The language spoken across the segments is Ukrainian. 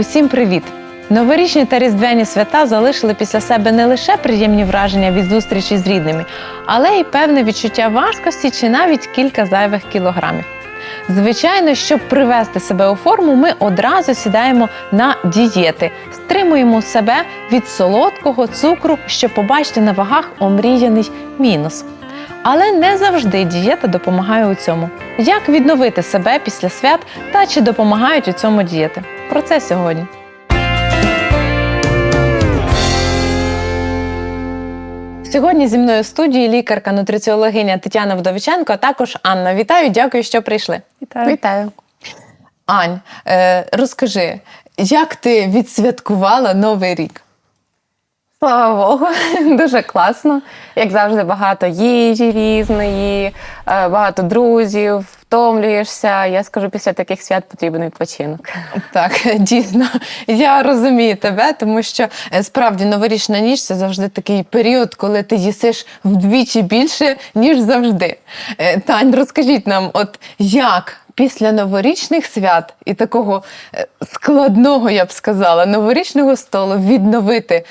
Усім привіт! Новорічні та різдвяні свята залишили після себе не лише приємні враження від зустрічі з рідними, але й певне відчуття важкості чи навіть кілька зайвих кілограмів. Звичайно, щоб привести себе у форму, ми одразу сідаємо на дієти, стримуємо себе від солодкого цукру, щоб побачити на вагах омріяний мінус. Але не завжди дієта допомагає у цьому. Як відновити себе після свят та чи допомагають у цьому дієти? Про це сьогодні. Сьогодні зі мною в студії лікарка, нутриціологиня Тетяна Вдовиченко, а також Анна. Вітаю, дякую, що прийшли. Вітаю. Вітаю. Ань, е, розкажи, як ти відсвяткувала Новий рік? Слава Богу, дуже класно. Як завжди, багато їжі різної, е, багато друзів, втомлюєшся. Я скажу, після таких свят потрібен відпочинок. Так, дійсно, я розумію тебе, тому що е, справді новорічна ніч це завжди такий період, коли ти їсиш вдвічі більше, ніж завжди. Е, Тань, розкажіть нам, от як після новорічних свят і такого складного, я б сказала, новорічного столу відновити.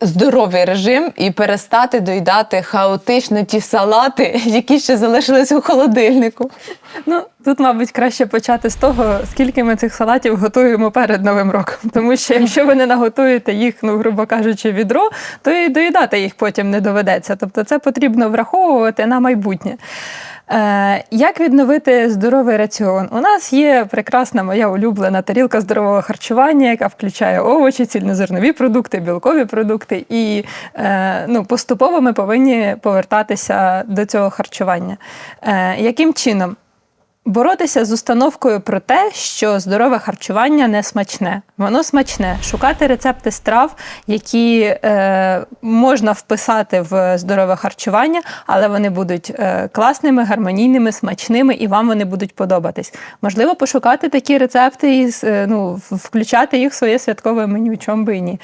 Здоровий режим і перестати доїдати хаотично ті салати, які ще залишились у холодильнику. Ну тут, мабуть, краще почати з того, скільки ми цих салатів готуємо перед новим роком. Тому що якщо ви не наготуєте їх, ну грубо кажучи, відро, то і доїдати їх потім не доведеться. Тобто, це потрібно враховувати на майбутнє. Е, Як відновити здоровий раціон? У нас є прекрасна моя улюблена тарілка здорового харчування, яка включає овочі, цільнозернові продукти, білкові продукти. І е, ну, поступово ми повинні повертатися до цього харчування. Е, Яким чином? Боротися з установкою про те, що здорове харчування не смачне. Воно смачне. Шукати рецепти страв, які е, можна вписати в здорове харчування, але вони будуть е, класними, гармонійними, смачними, і вам вони будуть подобатись. Можливо, пошукати такі рецепти і е, ну, включати їх в своє святкове меню, чому би і ні.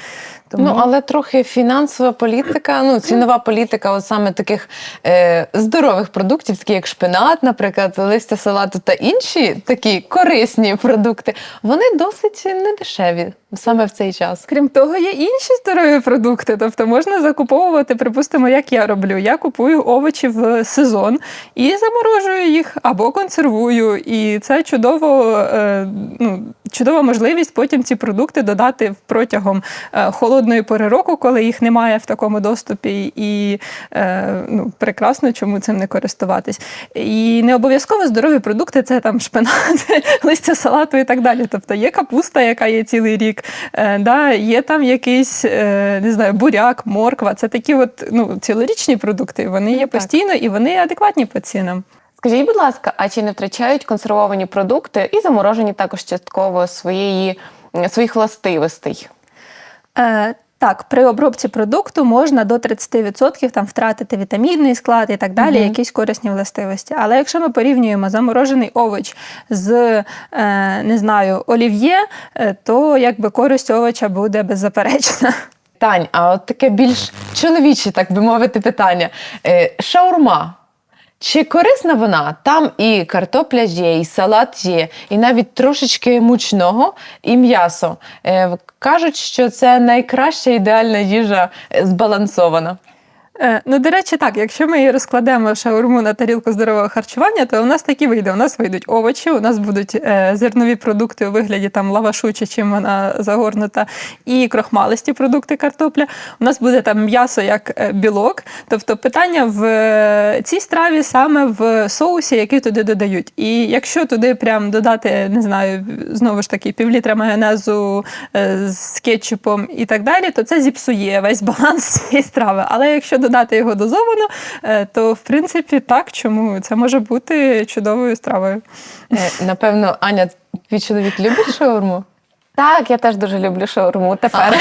Тому... Ну, але трохи фінансова політика, ну, цінова політика, от саме таких е, здорових продуктів, такі як шпинат, наприклад, листя салату та інші такі корисні продукти, вони досить недешеві саме в цей час. Крім того, є інші здорові продукти. Тобто можна закуповувати, припустимо, як я роблю. Я купую овочі в сезон і заморожую їх або консервую. І це чудово, е, ну, чудова можливість потім ці продукти додати протягом е, холодної пори року, коли їх немає в такому доступі. І е, ну, прекрасно, чому цим не користуватись. І не обов'язково здорові продукти це там шпинат, листя салату і так далі. Тобто є капуста, яка є цілий рік. Е, да, є там якийсь е, не знаю, буряк, морква. Це такі от ну, цілорічні продукти. Вони є так. постійно і вони адекватні по цінам. Скажіть, будь ласка, а чи не втрачають консервовані продукти і заморожені також частково своєї, своїх властивостей? Е, так, при обробці продукту можна до 30% там втратити вітамінний склад і так далі, Мгм. якісь корисні властивості. Але якщо ми порівнюємо заморожений овоч з е, не знаю, олів'є, е, то якби користь овоча буде беззаперечна. Тань, а от таке більш чоловіче, так би мовити, питання. Е, шаурма. Чи корисна вона? Там і картопля є, і салат є, і навіть трошечки мучного, і м'ясо. Е, кажуть, що це найкраща ідеальна їжа е, збалансована. Е, Ну, до речі, так, якщо ми її розкладемо шаурму на тарілку здорового харчування, то у нас такі вийде. У нас вийдуть овочі, у нас будуть е, зернові продукти у вигляді там лавашу чи чим вона загорнута, і крохмалисті продукти картопля. У нас буде там м'ясо як е, білок. Тобто питання в цій страві саме в соусі, який туди додають. І якщо туди прям додати, не знаю, знову ж таки, півлітра майонезу з кетчупом і так далі, то це зіпсує весь баланс цієї страви. Але якщо додати його дозовано, е, то в принципі так, чому це може бути чудовою стравою. Е, напевно, Аня, твій чоловік любить шаурму? Так, я теж дуже люблю шаурму. Тепер.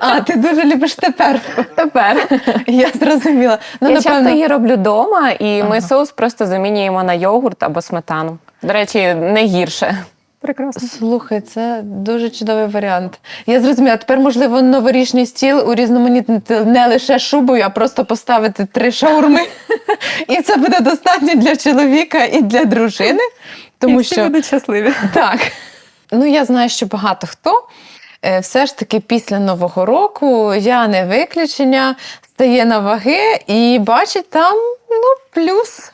А, ти дуже любиш тепер. Тепер. Я зрозуміла. Ну, я напевно, часто її роблю вдома, і ми соус просто замінюємо на йогурт або сметану. До речі, не гірше. Прекрасно. Слухай, це дуже чудовий варіант. Я зрозуміла, тепер, можливо, новорічний стіл урізноманітнити не лише шубою, а просто поставити три шаурми. І це буде достатньо для чоловіка і для дружини. Тому і всі що будуть щасливі. так. Ну, я знаю, що багато хто е, все ж таки після Нового року я не виключення, стає на ваги і бачить там ну, плюс.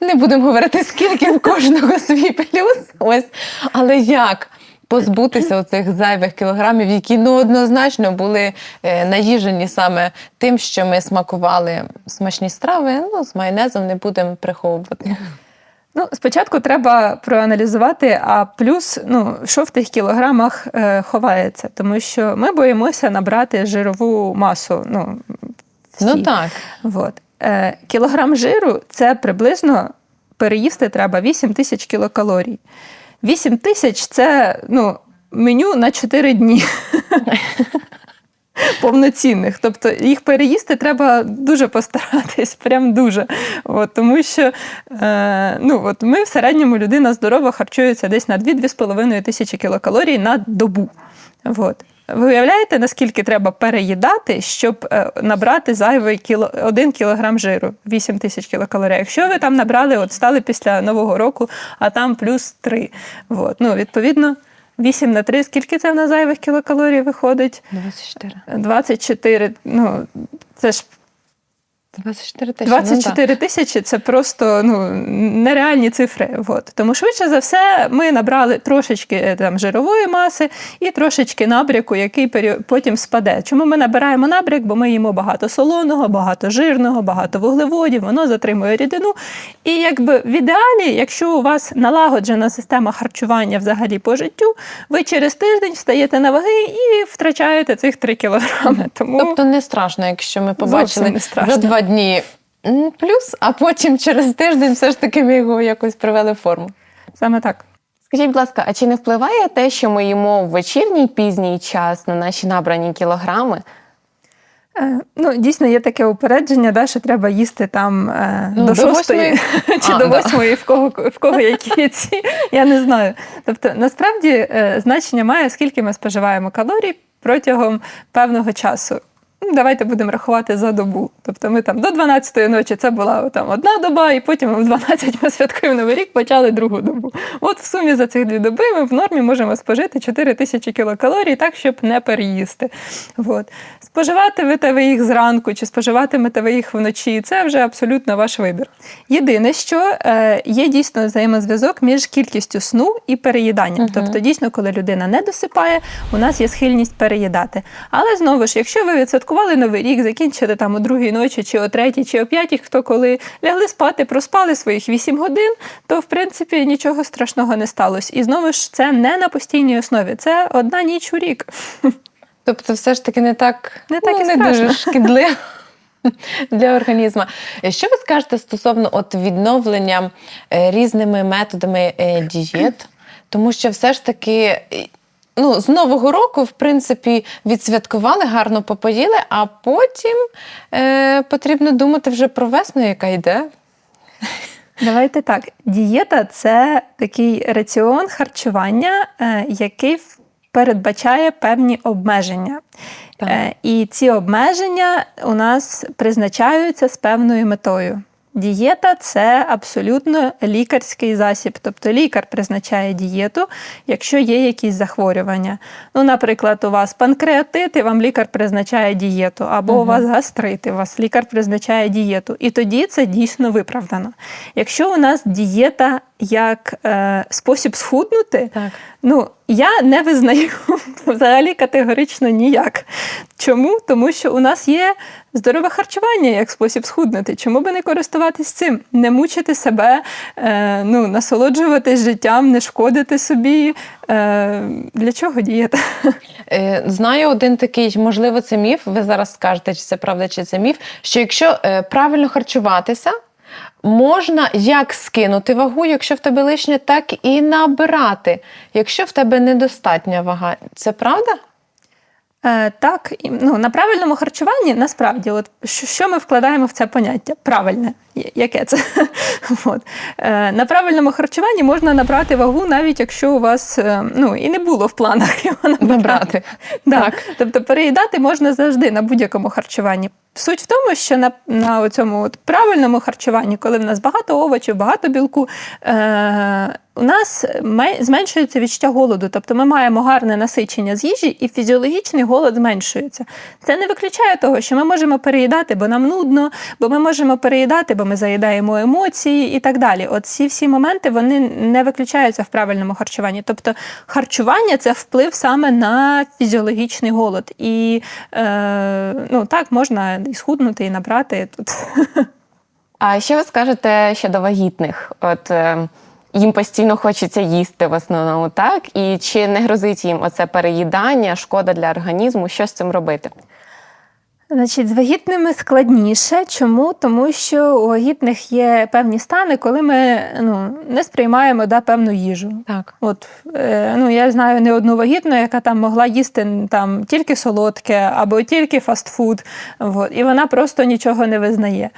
Не будемо говорити, скільки в кожного свій плюс. Ось. Але як позбутися оцих зайвих кілограмів, які ну, однозначно були е, наїжені саме тим, що ми смакували смачні страви, ну, з майонезом не будемо приховувати. Ну, спочатку треба проаналізувати, а плюс, ну, що в тих кілограмах е, ховається, тому що ми боїмося набрати жирову масу. Ну, всі. Ну так. Вот. Е, кілограм жиру це приблизно переїсти треба 8 тисяч кілокалорій. 8 тисяч це ну, меню на 4 дні. Повноцінних. Тобто їх переїсти треба дуже постаратись, прям дуже. От, тому що е, ну, от ми в середньому людина здорова харчується десь на 2-2,5 тисячі кілокалорій на добу. От. Ви уявляєте, наскільки треба переїдати, щоб е, набрати зайвий кіло, 1 кілограм жиру, 8 тисяч кілокалорій. Якщо ви там набрали, от стали після Нового року, а там плюс 3. От. Ну, відповідно, 8 на 3, скільки це в нас зайвих кілокалорій виходить? 24. 24, ну, це ж 24 тисячі. ну, тисячі це просто ну, нереальні цифри. От. Тому швидше за все ми набрали трошечки е, там, жирової маси і трошечки набряку, який потім спаде. Чому ми набираємо набряк? Бо ми їмо багато солоного, багато жирного, багато вуглеводів, воно затримує рідину. І якби в ідеалі, якщо у вас налагоджена система харчування взагалі по життю, ви через тиждень встаєте на ваги і втрачаєте цих 3 кілограми. Тому Тобто не страшно, якщо ми побачили за два дні плюс, а потім через тиждень все ж таки ми його якось привели в форму. саме так. Скажіть, будь ласка, а чи не впливає те, що ми їмо в вечірній пізній час на наші набрані кілограми? Е, Ну, дійсно, є таке упередження, да, що треба їсти там е, Ну, до шостої чи А, до да. восьмої, в кого, в кого які ці, я не знаю. Тобто, насправді е, значення має, скільки ми споживаємо калорій протягом певного часу. Ну, Давайте будемо рахувати за добу. Тобто ми там до 12-ї ночі це була там одна доба, і потім в 12 ми святкуємо Новий рік, почали другу добу. От в сумі за цих дві доби ми в нормі можемо спожити 4 тисячі кілокалорій, так, щоб не переїсти. От. Споживатимете ви їх зранку чи споживатимете ви їх вночі, це вже абсолютно ваш вибір. Єдине, що е, є дійсно взаємозв'язок між кількістю сну і переїданням. Мгм. Тобто, дійсно, коли людина не досипає, у нас є схильність переїдати. Але знову ж, якщо ви відсвяткували новий рік, закінчили там о другій ночі, чи о третій, чи о п'ятій, хто коли лягли спати, проспали своїх 8 годин, то в принципі нічого страшного не сталося. І знову ж це не на постійній основі, це одна ніч у рік. Тобто, все ж таки не так, Не так ну, і не страшно. дуже шкідливо для організму. Що ви скажете стосовно от відновлення е, різними методами е, дієт? Тому що все ж таки. Ну, з Нового року, в принципі, відсвяткували, гарно попоїли, а потім е, потрібно думати вже про весну, яка йде. Давайте так. Дієта це такий раціон харчування, е, який передбачає певні обмеження. Так. Е, І ці обмеження у нас призначаються з певною метою. Дієта це абсолютно лікарський засіб. Тобто лікар призначає дієту, якщо є якісь захворювання. Ну, наприклад, у вас панкреатит, і вам лікар призначає дієту, або у вас гастрит, і вас лікар призначає дієту. І тоді це дійсно виправдано. Якщо у нас дієта як е, спосіб схуднути, Так. Ну, я не визнаю взагалі категорично ніяк. Чому? Тому що у нас є здорове харчування як спосіб схуднути. Чому би не користуватись цим? Не мучити себе, е, ну, насолоджуватись життям, не шкодити собі. Е, для чого дієта? Е, Знаю один такий, можливо, це міф. Ви зараз скажете, чи це правда, чи це міф. Що якщо е, правильно харчуватися, можна як скинути вагу, якщо в тебе лишня, так і набирати, якщо в тебе недостатня вага. Це правда? Е, так, ну, на правильному харчуванні насправді, от що ми вкладаємо в це поняття? Правильне. Яке це? От. Е, На правильному харчуванні можна набрати вагу, навіть якщо у вас е, ну, і не було в планах його Набрати. Да. Так. Тобто переїдати можна завжди на будь-якому харчуванні. Суть в тому, що на, на цьому от правильному харчуванні, коли в нас багато овочів, багато білку, е, у нас зменшується відчуття голоду. Тобто ми маємо гарне насичення з їжі, і фізіологічний голод зменшується. Це не виключає того, що ми можемо переїдати, бо нам нудно, бо ми можемо переїдати, бо ми заїдаємо емоції і так далі. От ці всі моменти вони не виключаються в правильному харчуванні. Тобто харчування це вплив саме на фізіологічний голод. І е, ну, так можна і схуднути, і набрати тут. А що ви скажете щодо вагітних? От е, їм постійно хочеться їсти в основному, так? І чи не грозить їм оце переїдання, шкода для організму? Що з цим робити? Значить, з вагітними складніше. Чому? Тому що у вагітних є певні стани, коли ми ну, не сприймаємо да, певну їжу. Так. От, е, ну, я знаю не одну вагітну, яка там могла їсти там, тільки солодке або тільки фастфуд, от, і вона просто нічого не визнає.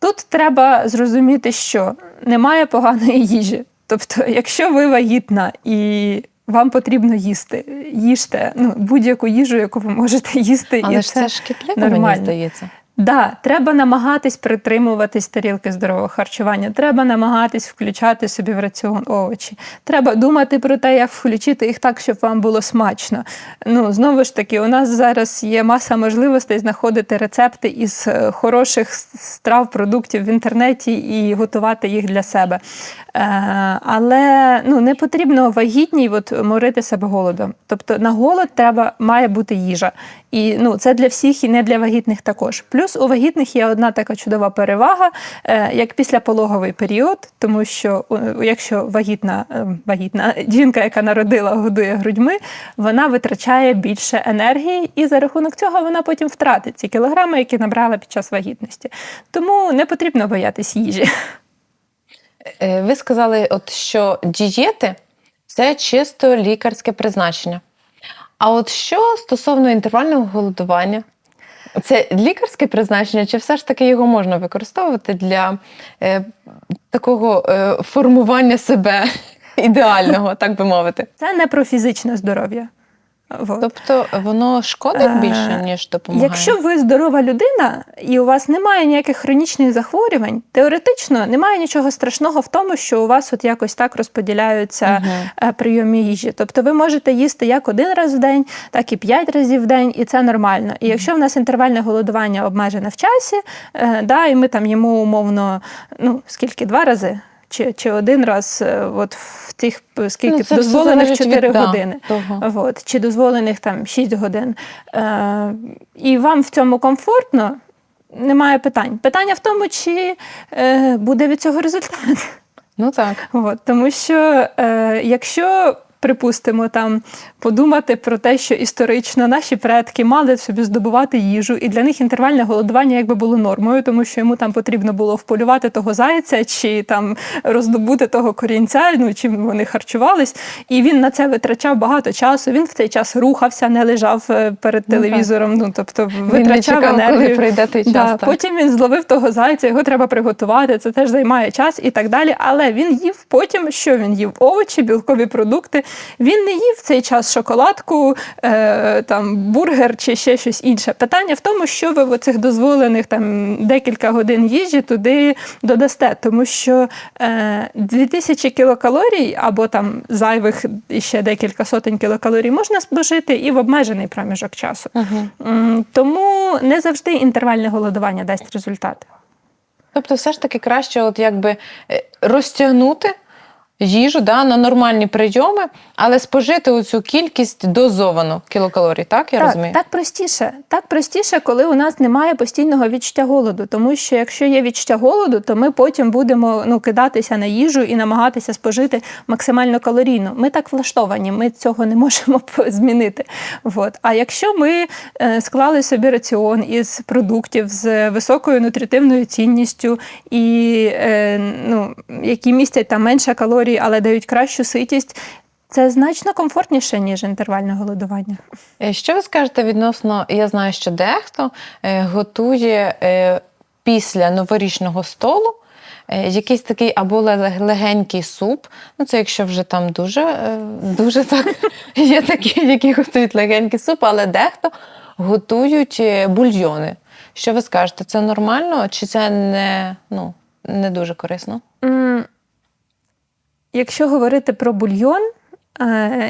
Тут треба зрозуміти, що немає поганої їжі. Тобто, якщо ви вагітна і вам потрібно їсти, їжте ну, будь-яку їжу, яку ви можете їсти. Але і ж це шкідливо, мені здається. Да, треба намагатись притримуватись тарілки здорового харчування. Треба намагатись включати собі в раціон овочі. Треба думати про те, як включити їх так, щоб вам було смачно. Ну знову ж таки, у нас зараз є маса можливостей знаходити рецепти із е, хороших страв, продуктів в інтернеті і готувати їх для себе. Е, але ну не потрібно вагітній от, морити себе голодом. Тобто на голод треба має бути їжа. І ну, це для всіх і не для вагітних також. Плюс у вагітних є одна така чудова перевага, е, як післяпологовий період, тому що е, якщо вагітна, вагітна жінка, яка народила, годує грудьми, вона витрачає більше енергії, і за рахунок цього вона потім втратить ці кілограми, які набрала під час вагітності. Тому не потрібно боятись їжі. Е, Ви сказали, от, що дієти це чисто лікарське призначення. А от що стосовно інтервального голодування? Це лікарське призначення, чи все ж таки його можна використовувати для е, такого е, формування себе ідеального, так би мовити? Це не про фізичне здоров'я. Вот. Тобто воно шкодить Е, більше, ніж допомагає? Якщо ви здорова людина і у вас немає ніяких хронічних захворювань, теоретично немає нічого страшного в тому, що у вас от якось так розподіляються е, прийоми їжі. Тобто ви можете їсти як один раз в день, так і п'ять разів в день, і це нормально. І якщо в нас інтервальне голодування обмежене в часі, е, да, і ми там їмо умовно, ну скільки два рази. Чи, чи один раз е, от в тих скільки Ну, це дозволених 4 від, 4 да, години. От, чи дозволених там 6 годин. Е, і вам в цьому комфортно, немає питань. Питання в тому, чи е, буде від цього результат. Ну так. От, тому що е, якщо. Припустимо, там подумати про те, що історично наші предки мали собі здобувати їжу, і для них інтервальне голодування якби було нормою, тому що йому там потрібно було вполювати того зайця чи там роздобути того корінця, ну чим вони харчувались. І він на це витрачав багато часу. Він в цей час рухався, не лежав е, перед Ну, телевізором. Ну тобто Він не чекав, енергію. прийде той час. Да, так. потім він зловив того зайця, його треба приготувати. Це теж займає час і так далі. Але він їв потім, що він їв? Овочі, білкові продукти. Він не їв в цей час шоколадку, е, там бургер чи ще щось інше. Питання в тому, що ви в оцих дозволених там декілька годин їжі туди додасте, тому що е, 2000 кілокалорій або там зайвих ще декілька сотень кілокалорій можна спожити і в обмежений проміжок часу. Мгм. Тому не завжди інтервальне голодування дасть результати. Тобто, все ж таки краще, от якби е, розтягнути їжу да, на нормальні прийоми, але спожити оцю кількість дозовану кілокалорій, так? Я так, розумію? так простіше. Так простіше, коли у нас немає постійного відчуття голоду. Тому що якщо є відчуття голоду, то ми потім будемо ну, кидатися на їжу і намагатися спожити максимально калорійно. Ми так влаштовані, ми цього не можемо змінити. От. А якщо ми е, склали собі раціон із продуктів з високою нутритивною цінністю і е, ну, які містять там менше калорій, але дають кращу ситість. Це значно комфортніше, ніж інтервальне голодування. Е, Що ви скажете відносно? Я знаю, що дехто е, готує е, після новорічного столу якийсь такий або легенький суп. Ну, це якщо вже там дуже, дуже так є такі, які готують легенький суп, але дехто готують бульйони. Що ви скажете, це нормально чи це не, ну, не дуже корисно? Якщо говорити про бульйон,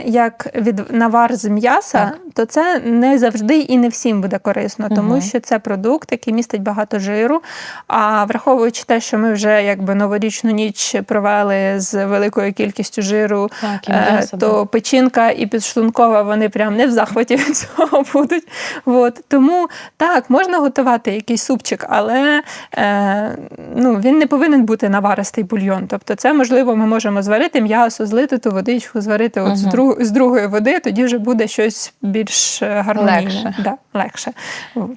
як від навар з м'яса, Так. то це не завжди і не всім буде корисно, тому Мгм. що це продукт, який містить багато жиру. А враховуючи те, що ми вже якби новорічну ніч провели з великою кількістю жиру, Так, Е, м'ясо, то печінка і підшлункова вони прям не в захваті від цього будуть. От. Тому так, можна готувати якийсь супчик, але е, ну, він не повинен бути наваристий бульйон. Тобто, це можливо, ми можемо зварити м'ясо, злити ту водичку, зварити от з, друг, з другої води, тоді вже буде щось більш е, гармонійне. Легше. Да, легше. От.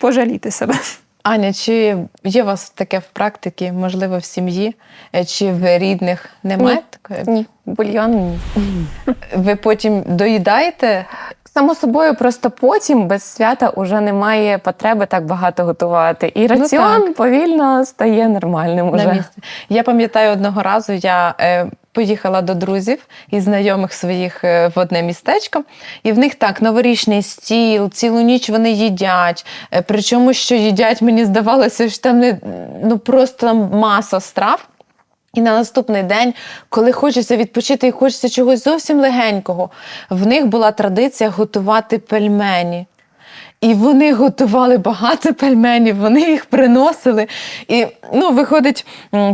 Пожаліти себе. Аня, чи є у вас таке в практиці, можливо, в сім'ї е, чи в рідних? Немає Ні. такої? Ні, бульйон ні. Ви потім доїдаєте? Само собою, просто потім без свята уже немає потреби так багато готувати. І раціон повільно стає нормальним уже. на місці. Я пам'ятаю одного разу, я е, поїхала до друзів і знайомих своїх е, в одне містечко, і в них так новорічний стіл, цілу ніч вони їдять. Е, причому, що їдять, мені здавалося, що там не ну просто маса страв. І на наступний день, коли хочеться відпочити і хочеться чогось зовсім легенького, в них була традиція готувати пельмені. І вони готували багато пельменів, вони їх приносили. І ну, виходить,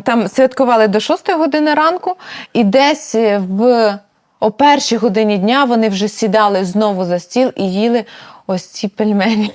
там святкували до 6 години ранку, і десь е, в о першій годині дня вони вже сідали знову за стіл і їли ось ці пельмені.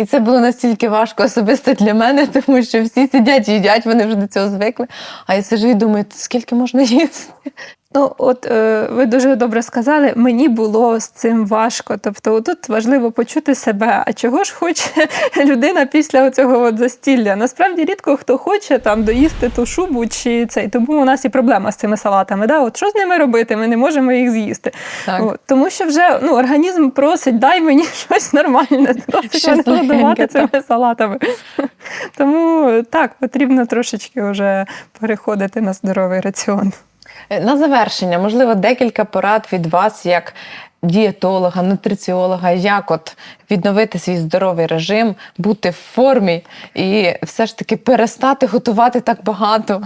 І це було настільки важко особисто для мене, тому що всі сидять, їдять, вони вже до цього звикли. А я сижу і думаю, скільки можна їсти? Ну, от е, ви дуже добре сказали, мені було з цим важко. Тобто, тут важливо почути себе. А чого ж хоче людина після цього от застілля? Насправді рідко хто хоче там доїсти ту шубу чи цей. Тому у нас і проблема з цими салатами. Да? От що з ними робити? Ми не можемо їх з'їсти. Так. От, тому що вже ну, організм просить, дай мені щось нормальне, Щось мене годувати цими салатами. Тому так, потрібно трошечки вже переходити на здоровий раціон. На завершення, можливо, декілька порад від вас, як дієтолога, нутриціолога, як от відновити свій здоровий режим, бути в формі і все ж таки перестати готувати так багато.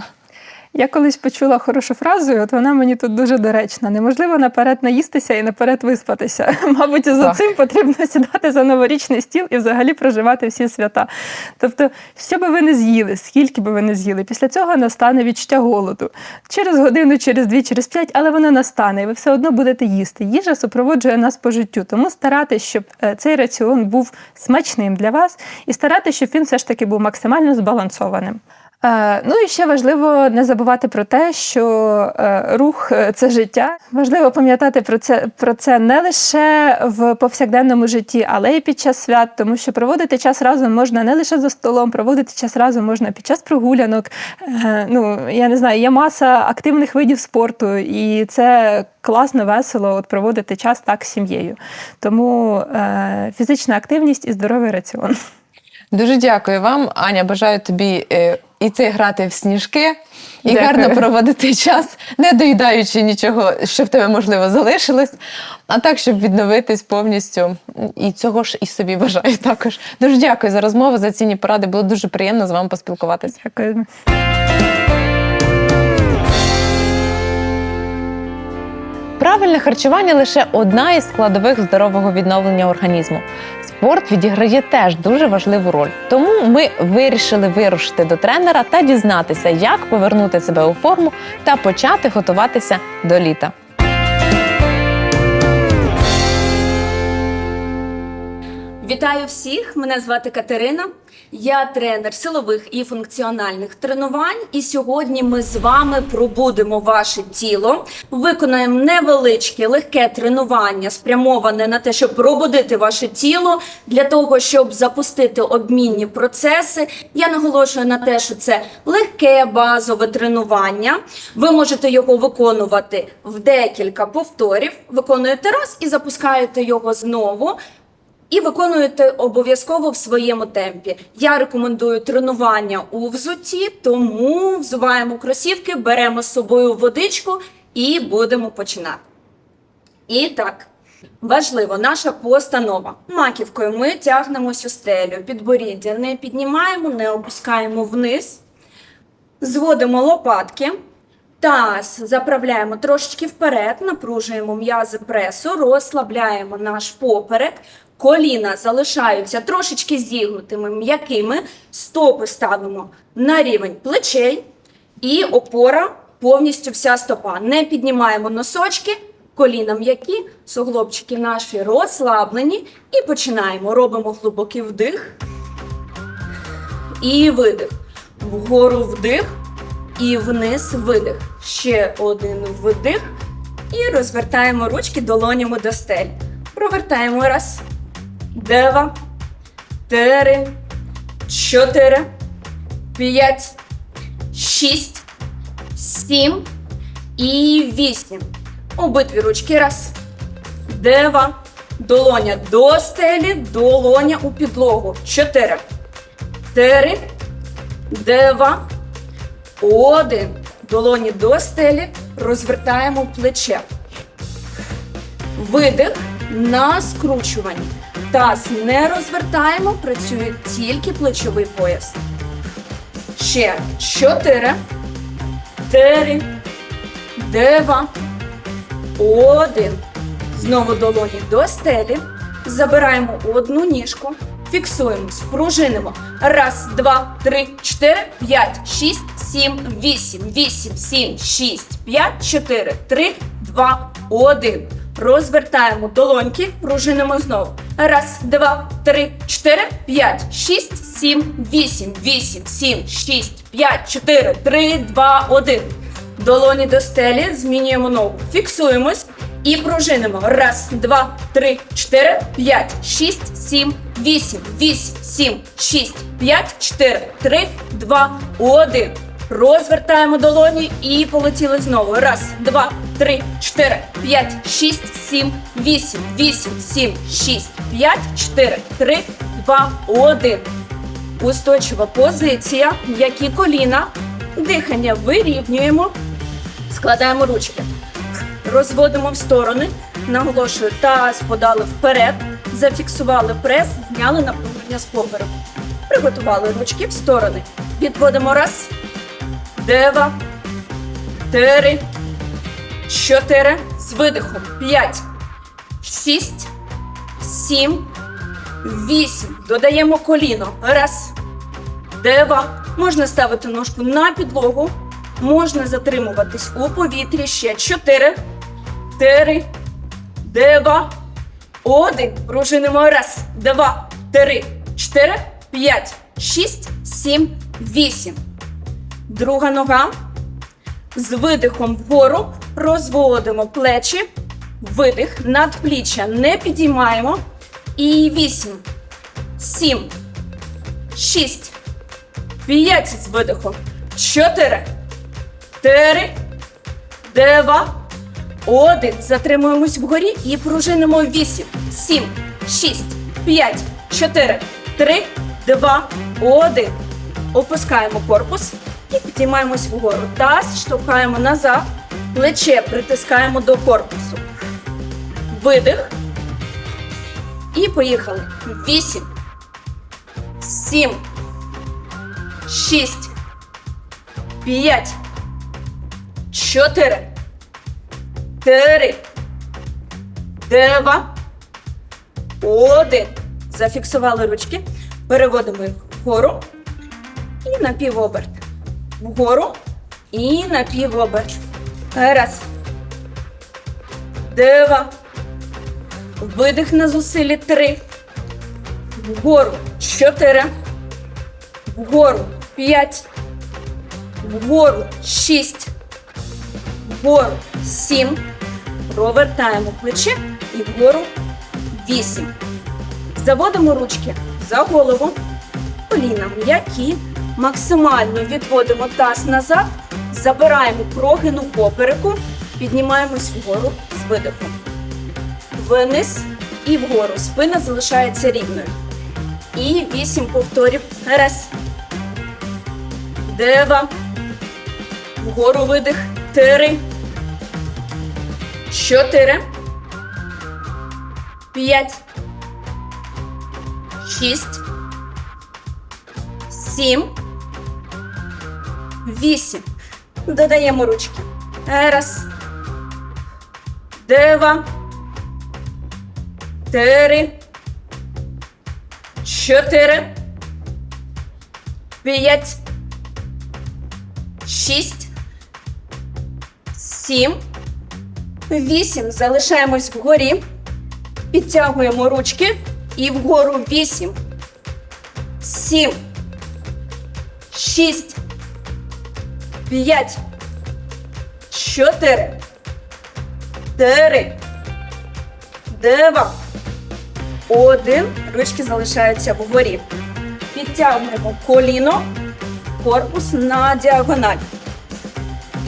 Я колись почула хорошу фразу, і от вона мені тут дуже доречна. Неможливо наперед наїстися і наперед виспатися. Мабуть, за Так. цим потрібно сідати за новорічний стіл і взагалі проживати всі свята. Тобто, що би ви не з'їли, скільки би ви не з'їли, після цього настане відчуття голоду. Через годину, через дві, через п'ять, але воно настане, і ви все одно будете їсти. Їжа супроводжує нас по життю. Тому старатися, щоб е, цей раціон був смачним для вас, і старатися, щоб він все ж таки був максимально збалансованим. Е, Ну і ще важливо не забувати про те, що е, рух е, це життя. Важливо пам'ятати про це про це не лише в повсякденному житті, але й під час свят, тому що проводити час разом можна не лише за столом, проводити час разом можна під час прогулянок. Ну я не знаю, є маса активних видів спорту, і це класно, весело от проводити час так з сім'єю. Тому фізична активність і здоровий раціон. Дуже дякую вам, Аня. Бажаю тобі е, іти грати в сніжки і Дякую. гарно проводити час, не доїдаючи нічого, що в тебе можливо залишилось, а так, щоб відновитись повністю. І цього ж і собі бажаю також. Дуже дякую за розмову, за цінні поради. Було дуже приємно з вами поспілкуватися. Дякую. Правильне харчування лише одна із складових здорового відновлення організму. Спорт відіграє теж дуже важливу роль. Тому ми вирішили вирушити до тренера та дізнатися, як повернути себе у форму та почати готуватися до літа. Вітаю всіх! Мене звати Катерина. Я тренер силових і функціональних тренувань. І сьогодні ми з вами пробудемо ваше тіло, виконаємо невеличке легке тренування, спрямоване на те, щоб пробудити ваше тіло для того, щоб запустити обмінні процеси. Я наголошую на те, що це легке базове тренування. Ви можете його виконувати в декілька повторів. Виконуєте раз і запускаєте його знову. І виконуєте обов'язково в своєму темпі. Я рекомендую тренування у взутті, тому взуваємо кросівки, беремо з собою водичку і будемо починати. І так, важливо, наша постанова. Маківкою ми тягнемось у стелю, підборіддя не піднімаємо, не опускаємо вниз. Зводимо лопатки. Таз заправляємо трошечки вперед, напружуємо м'язи пресу, розслабляємо наш поперек. Коліна залишаються трошечки зігнутими, м'якими. Стопи ставимо на рівень плечей. І опора повністю вся стопа. Не піднімаємо носочки, коліна м'які, суглобчики наші розслаблені. І починаємо. Робимо глибокий вдих і видих. Вгору вдих і вниз видих. Ще один вдих. І розвертаємо ручки долонями до стель. Провертаємо раз. Два, три, чотири, п'ять, шість, сім і вісім. Обидві ручки. Раз. Два. Долоня до стелі, долоня у підлогу. Чотири. Три. Два. Один. Долоні до стелі. Розвертаємо плече. Видих на скручуванні. Таз не розвертаємо, працює тільки плечовий пояс. Ще чотири, три, два, один. Знову долоні до стелі. Забираємо одну ніжку. Фіксуємось, пружинимо. Раз, два, три, чотири, п'ять, шість, сім, вісім, вісім, сім, шість, п'ять, чотири, три, два, один. Розвертаємо долоньки, пружинимо знову. Раз, два, три, чотири, п'ять, шість, сім, вісім, вісім, сім, шість, п'ять, чотири, три, два, один. Долоні до стелі, змінюємо ногу. Фіксуємось і пружинимо. Раз, два, три, чотири, п'ять, шість, сім, вісім, вісім, сім, шість, п'ять, чотири, три, два, один. Розвертаємо долоні і полетіли знову. Раз, два, три, чотири, п'ять, шість, сім, вісім, вісім, сім, шість, п'ять, чотири, три, два, один. Устойчива позиція, м'які коліна, дихання вирівнюємо, складаємо ручки, розводимо в сторони, наголошую, таз подали вперед, зафіксували прес, зняли напруження з попереку. Приготували ручки в сторони. Відводимо раз, два, три, чотири, з видихом, п'ять, шість, сім, Вісім. Додаємо коліно. Раз. Два. Можна ставити ножку на підлогу. Можна затримуватись у повітрі. Ще чотири. Три. Два. Один. Пружинимо. Раз. Два. Три. Чотири. П'ять. Шість. Сім. Вісім. Друга нога. З видихом вгору розводимо плечі. Видих. Надпліччя не підіймаємо. І вісім, сім, шість, п'ять з видихом, чотири, три, два, один. Затримуємось вгорі і пружинимо вісім, сім, шість, п'ять, чотири, три, два, один. Опускаємо корпус підіймаємось вгору. Таз штовхаємо назад, плече притискаємо до корпусу. Видих. І поїхали. Вісім. Сім. Шість. П'ять. Чотири. Три. Два. Один. Зафіксували ручки. Переводимо їх вгору. І на півоберт. Вгору. І на півоберт. Раз. Два. Видих на зусиллі три. Вгору чотири. Вгору п'ять. Вгору шість. Вгору сім. Провертаємо плече і вгору вісім. Заводимо ручки за голову. Коліна м'які. Максимально відводимо таз назад. Забираємо прогину попереку. Піднімаємось вгору з видихом вниз і вгору. Спина залишається рівною. І вісім повторів. Раз. Два. Вгору видих. Три. Чотири. П'ять. Шість. Сім. Вісім. Додаємо ручки. Раз. Два. Три. Чотири. П'ять. Шість. Сім. Вісім. Залишаємось вгорі. Підтягуємо ручки. І вгору вісім. Сім. Шість. П'ять. Чотири. Три. Два. Один. Ручки залишаються вгорі. Підтягуємо коліно, корпус на діагональ.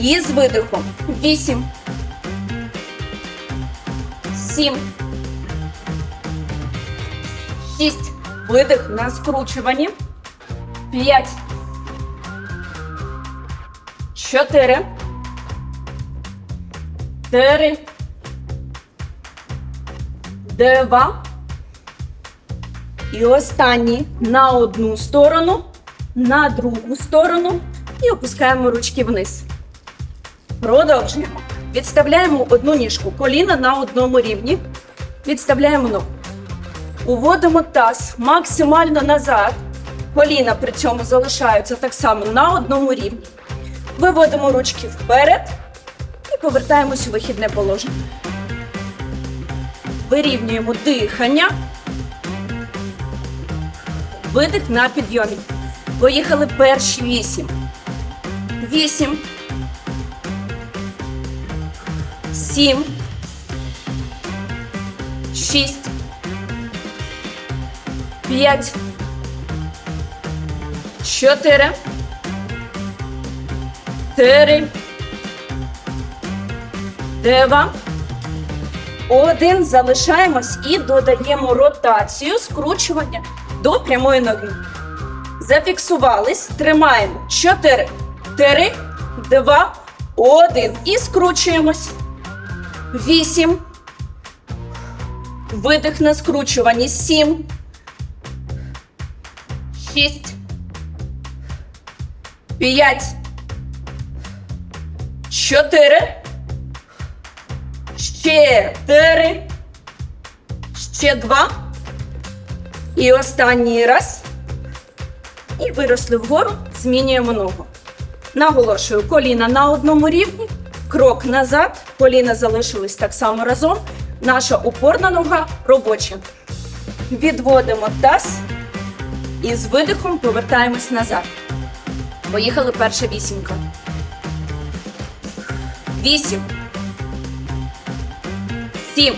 І з видихом. Вісім. Сім. Шість. Видих на скручуванні. П'ять. Чотири. Три. Два. І останній на одну сторону, на другу сторону і опускаємо ручки вниз. Продовжуємо. Відставляємо одну ніжку, коліна на одному рівні. Відставляємо ногу. Уводимо таз максимально назад. Коліна при цьому залишаються так само на одному рівні. Виводимо ручки вперед і повертаємось у вихідне положення. Вирівнюємо дихання. Видих на підйомі. Поїхали перші вісім. Вісім. Сім. Шість. П'ять. Чотири. Три. Два. Один. Залишаємось і додаємо ротацію скручування до прямої ноги. Зафіксувались. Тримаємо. Чотири. Три. Два. Один. І скручуємось. Вісім. Видих на скручуванні. Сім. Шість. П'ять. Чотири. Ще три. Ще два. І останній раз. І виросли вгору. Змінюємо ногу. Наголошую, коліна на одному рівні. Крок назад. Коліна залишились так само разом. Наша опорна нога робоча. Відводимо таз. І з видихом повертаємось назад. Поїхали перша вісімка. Вісім. Сім.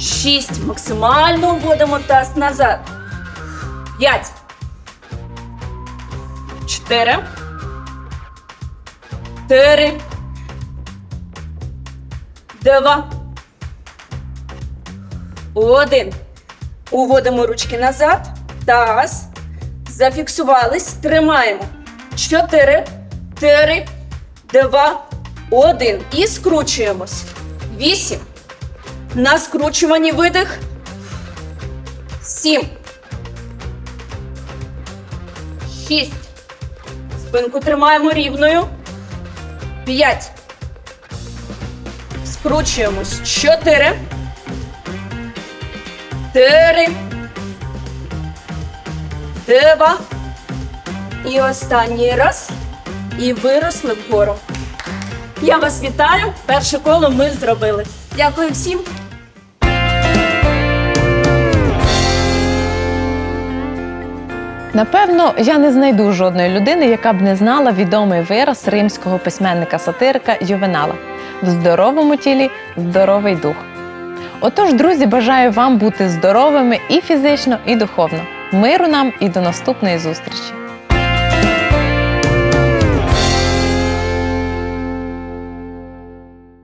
Шість. Максимально вводимо таз назад. П'ять. Чотири. Три. Два. Один. Уводимо ручки назад. Таз. Зафіксувались. Тримаємо. Чотири. Три. Два. Один. І скручуємось. Вісім. На скручуванні видих. Сім. Шість. Спинку тримаємо рівною. П'ять. Скручуємось. Чотири. Три. Два. І останній раз. І виросли вгору. Я вас вітаю. Перше коло ми зробили. Дякую всім. Напевно, я не знайду жодної людини, яка б не знала відомий вираз римського письменника-сатирика Ювенала в здоровому тілі здоровий дух. Отож, друзі, бажаю вам бути здоровими і фізично, і духовно. Миру нам і до наступної зустрічі!